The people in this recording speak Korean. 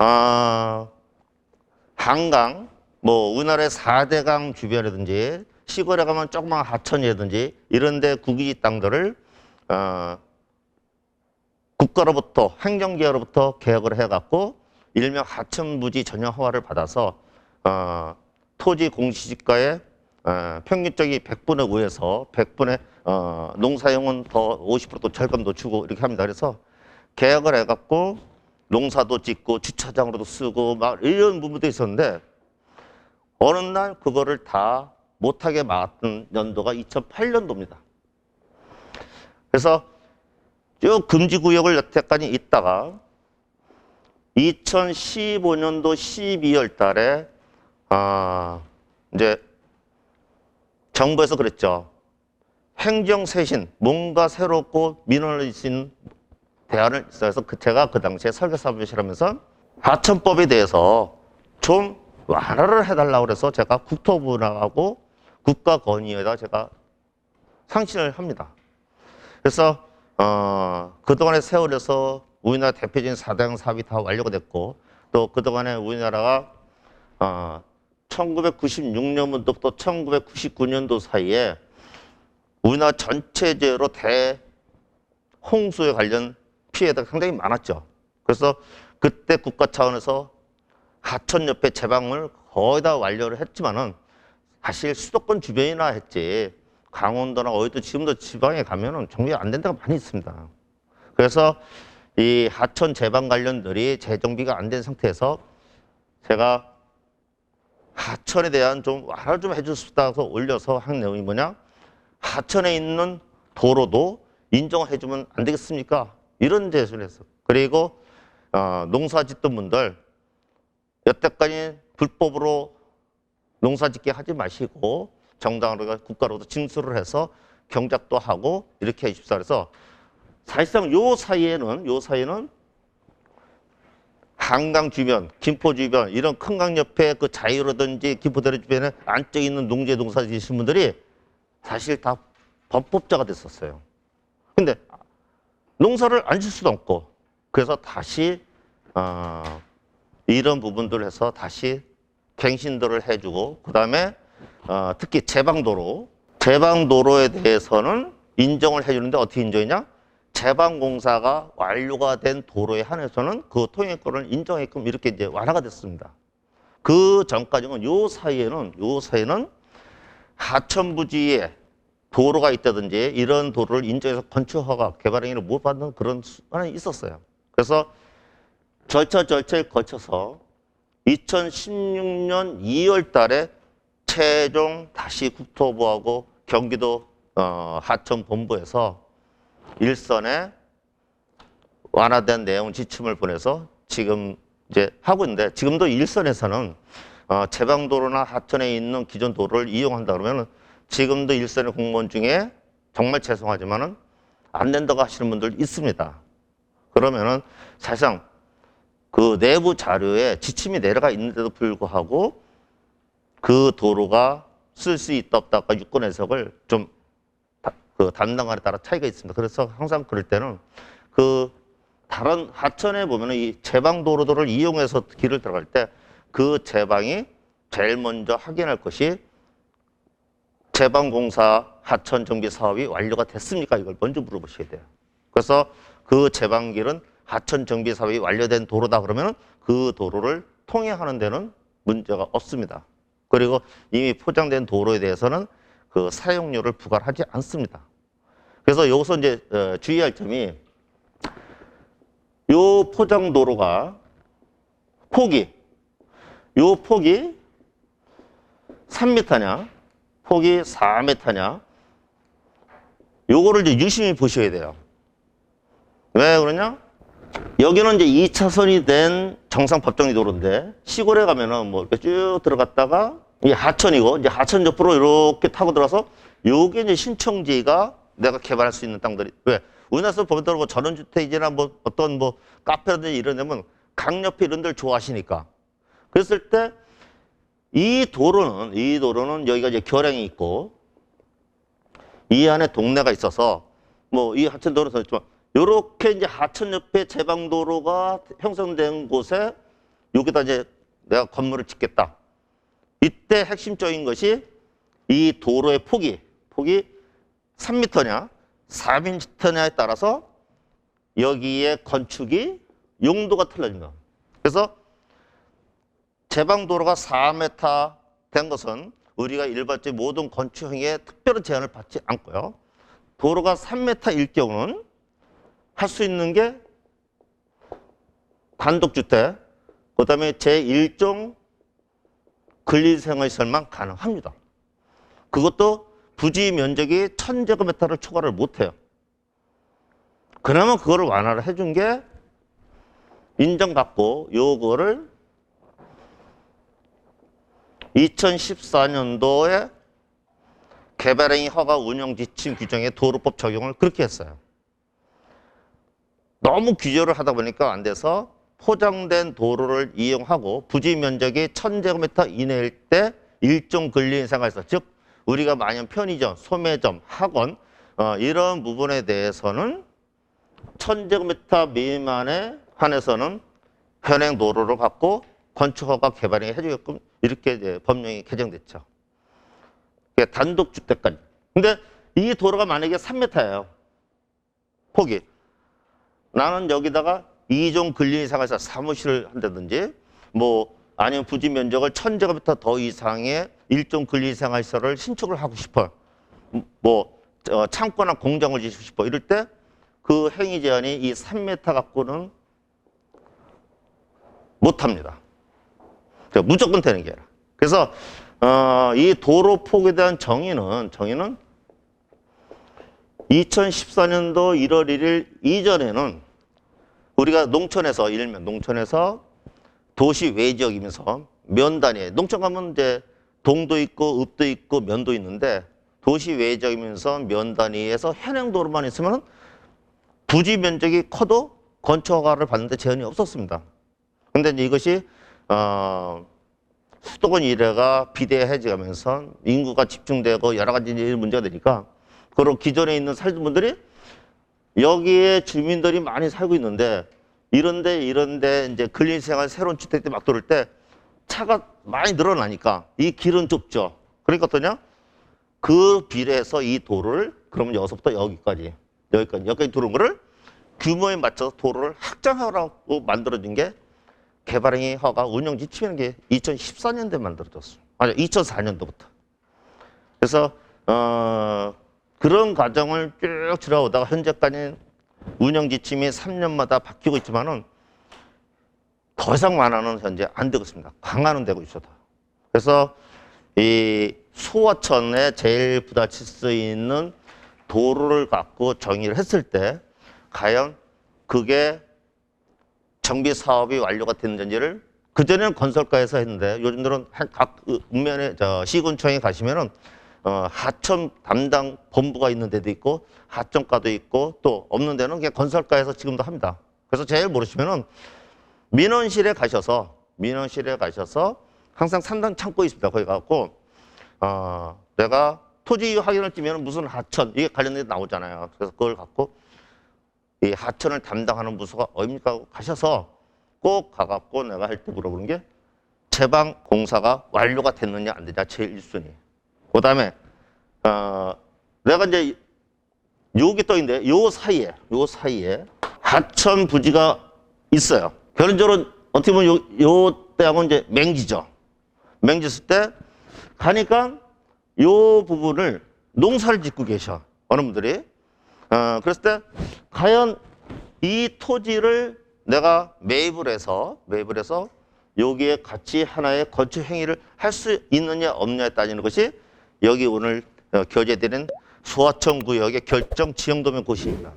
아, 한강, 뭐 우리나라의 4대 강 주변이라든지 시골에 가면 조그만 하천이라든지 이런 데 국유지 땅들을 어, 국가로부터 행정기관으로부터 개혁을 해갖고 일명 하천부지 전용 허가를 받아서 어, 토지 공시지가의 어, 평균적인 100분의 5에서 100분의 어, 농사용은 더 50%또 절감도 주고 이렇게 합니다. 그래서 개혁을 해갖고 농사도 짓고 주차장으로도 쓰고 막 이런 부분도 있었는데 어느 날 그거를 다 못하게 막았던 연도가 2008년도입니다. 그래서 쭉 금지구역을 여태까지 있다가 2015년도 12월 달에 아 이제 정부에서 그랬죠. 행정쇄신, 뭔가 새롭고 민원을 대안을 있어서 그 제가 그 당시에 설계사무실 하면서 하천법에 대해서 좀 완화를 해달라고 그래서 제가 국토부하고 국가건의에다 제가 상신을 합니다. 그래서 어, 그동안의 세월에서 우리나라 대표적인 사대강 사업이 다 완료가 됐고 또 그동안에 우리나라가 어, 1996년부터 1999년도 사이에 우리나라 전체적으로 대홍수에 관련 피해가 상당히 많았죠. 그래서 그때 국가 차원에서 하천 옆에 제방을 거의 다 완료를 했지만은 사실 수도권 주변이나 했지 강원도나 어디도 지금도 지방에 가면은 정비가 안 된 데가 많이 있습니다. 그래서 이 하천 제방 관련들이 재정비가 안 된 상태에서 제가 하천에 대한 좀 완화를 좀 있다고 올려서 한 내용이 뭐냐? 하천에 있는 도로도 인정해 주면 안 되겠습니까? 이런 제시를 했어. 그리고 어, 농사 짓던 분들 여태까지 불법으로 농사 짓게 하지 마시고 정당으로 국가로도 징수를 해서 경작도 하고 이렇게 해 주십사 그래서 사실상 요 사이에는 요 사이에는 한강 주변, 김포 주변 이런 큰 강 옆에 그 자유로든지 김포대로 주변에 안쪽에 있는 농지 농사 지으신 분들이 사실 다 범법자가 됐었어요. 근데 농사를 안 질 수도 없고 그래서 다시 어, 이런 부분들을 해서 다시 갱신들을 해주고 그 다음에 어, 특히 제방도로 제방도로에 대해서는 인정을 해주는데 어떻게 인정이냐? 제방공사가 완료가 된 도로에 한해서는 그 통행권을 인정했끔 이렇게 이제 완화가 됐습니다. 그 전까지는 요 사이에는 요 사이에는 하천부지에 도로가 있다든지 이런 도로를 인정해서 건축 허가 개발 행위를 못 받는 그런 수단이 있었어요. 그래서 절차 절차를 거쳐서 2016년 2월 달에 최종 다시 국토부하고 경기도 어, 하천본부에서 일선에 완화된 내용 지침을 보내서 지금 이제 하고 있는데 지금도 일선에서는 어, 제방도로나 하천에 있는 기존 도로를 이용한다 그러면 지금도 일선의 공무원 중에 정말 죄송하지만은 안 된다고 하시는 분들 있습니다. 그러면은 사실상 그 내부 자료에 지침이 내려가 있는데도 불구하고 그 도로가 쓸 수 있다 없다가 유권 해석을 좀 그 담당관에 따라 차이가 있습니다. 그래서 항상 그럴 때는 그 다른 하천에 보면은 이 제방 도로들을 이용해서 길을 들어갈 때 그 제방이 제일 먼저 확인할 것이 제방공사 하천 정비 사업이 완료가 됐습니까? 이걸 먼저 물어보셔야 돼요. 그래서 그 제방길은 하천 정비 사업이 완료된 도로다 그러면 그 도로를 통행하는 데는 문제가 없습니다. 그리고 이미 포장된 도로에 대해서는 그 사용료를 부과하지 않습니다. 그래서 여기서 이제 어, 주의할 점이 요 포장 도로가 폭이 요 폭이 3m냐 폭이 4m냐 요거를 이제 유심히 보셔야 돼요. 왜 그러냐? 여기는 이제 2차선이 된 정상 법정리 도로인데 시골에 가면은 뭐 이렇게 쭉 들어갔다가 이 하천이고 이제 하천 옆으로 이렇게 타고 들어서 요게 이제 신청지가 내가 개발할 수 있는 땅들이 왜 우리나라에서 보면 뭐 전원주택이나 뭐 어떤 뭐 카페라든지 이런 데면 강 옆에 이런 데를 좋아하시니까 그랬을 때 이 도로는 이 도로는 여기가 이제 결행이 있고 이 안에 동네가 있어서 뭐 이 하천 도로는 있지만 요렇게 이제 하천 옆에 제방 도로가 형성된 곳에 여기다 이제 내가 건물을 짓겠다. 이때 핵심적인 것이 이 도로의 폭이 폭이 3m냐 4m냐에 따라서 여기에 건축이 용도가 틀려진다. 그래서 제방도로가 4m 된 것은 우리가 일반적인 모든 건축 행위에 특별한 제한을 받지 않고요. 도로가 3m일 경우는 할 수 있는 게 단독주택, 그 다음에 제1종 근린생활시설만 가능합니다. 그것도 부지 면적이 1000제곱미터를 초과를 못해요. 그나마 그거를 완화를 해준 게 인정받고 요거를 2014년도에 개발행위 허가 운영 지침 규정의 도로법 적용을 그렇게 했어요. 너무 규제를 하다 보니까 안 돼서 포장된 도로를 이용하고 부지 면적이 1000제곱미터 이내일 때 일종 근린 생활에서 즉 우리가 많이 편의점, 소매점, 학원 어, 이런 부분에 대해서는 1000제곱미터 미만에 한해서는 현행 도로를 갖고 건축허가 개발이 해주게끔 이렇게 법령이 개정됐죠. 그게 단독주택까지. 근데 이 도로가 만약에 3m예요. 폭이. 나는 여기다가 이종 근린 이상에서 사무실을 한다든지 뭐 아니면 부지 면적을 1000제곱미터 더 이상의 일종 근린생활시설을 신축을 하고 싶어. 뭐 어, 창고나 공장을 짓고 싶어. 이럴 때 그 행위 제한이 이 3m 갖고는 못 합니다. 무조건 되는 게 아니라. 그래서 어, 이 도로 폭에 대한 정의는 정의는 2014년도 1월 1일 이전에는 우리가 농촌에서 일면 농촌에서 도시 외 지역이면서 면 단위 농촌 가면 이제 동도 있고 읍도 있고 면도 있는데 도시 외 지역이면서 면 단위에서 현행 도로만 있으면 부지 면적이 커도 건축허가를 받는데 제한이 없었습니다. 근데 이것이 어, 수도권 일해가 비대해지면서 인구가 집중되고 여러 가지 문제가 되니까 그리고 기존에 있는 살던 분들이 여기에 주민들이 많이 살고 있는데 이런데 이런데 이제 근린생활 새로운 주택들 막 들어올 때 차가 많이 늘어나니까 이 길은 좁죠. 그러니까 어떠냐? 그 비례해서 이 도로를 그러면 여기서부터 여기까지 여기까지 여기까지 들어온 거를 규모에 맞춰서 도로를 확장하라고 만들어진 게 개발행위 허가 운영 지침이라는 게 2014년도에 만들어졌어요. 아니 2004년도부터. 그래서 어, 그런 과정을 쭉 지나오다가 현재까지 운영 지침이 3년마다 바뀌고 있지만은 더 이상 완화는 현재 안 되고 있습니다. 강화는 되고 있어도. 그래서 이 소화천에 제일 부딪힐 수 있는 도로를 갖고 정의를 했을 때 과연 그게 정비 사업이 완료가 됐는지를 그전에는 건설가에서 했는데 요즘 들은 한각 읍면에 저 시군청에 가시면은 어, 하천 담당 본부가 있는 데도 있고 하천과도 있고 또 없는 데는 그냥 건설가에서 지금도 합니다. 그래서 제일 모르시면은 민원실에 가셔서 민원실에 가셔서 항상 산단 창고 있습니다. 거기 가고 어, 내가 토지 확인을 뛰면 무슨 하천 이게 관련된 게 나오잖아요. 그래서 그걸 갖고 이 하천을 담당하는 부서가 어딥니까 가셔서 꼭 가갖고 내가 할 때 물어보는 게 제방 공사가 완료가 됐느냐 안 되냐 제일 1순위. 그 다음에 어, 내가 이제 여기 떠 있는데 요 사이에 요 사이에 하천 부지가 있어요. 결론적으로 어떻게 보면 요, 요 때하고 이제 맹지죠. 맹지 있을 때 가니까 요 부분을 농사를 짓고 계셔. 어느 분들이. 어, 그랬을 때 과연 이 토지를 내가 매입을 해서 매입을 해서 여기에 같이 하나의 건축 행위를 할 수 있느냐 없느냐에 따지는 것이 여기 오늘 어, 교제되는 소하천 구역의 결정 지형 도면 고시입니다.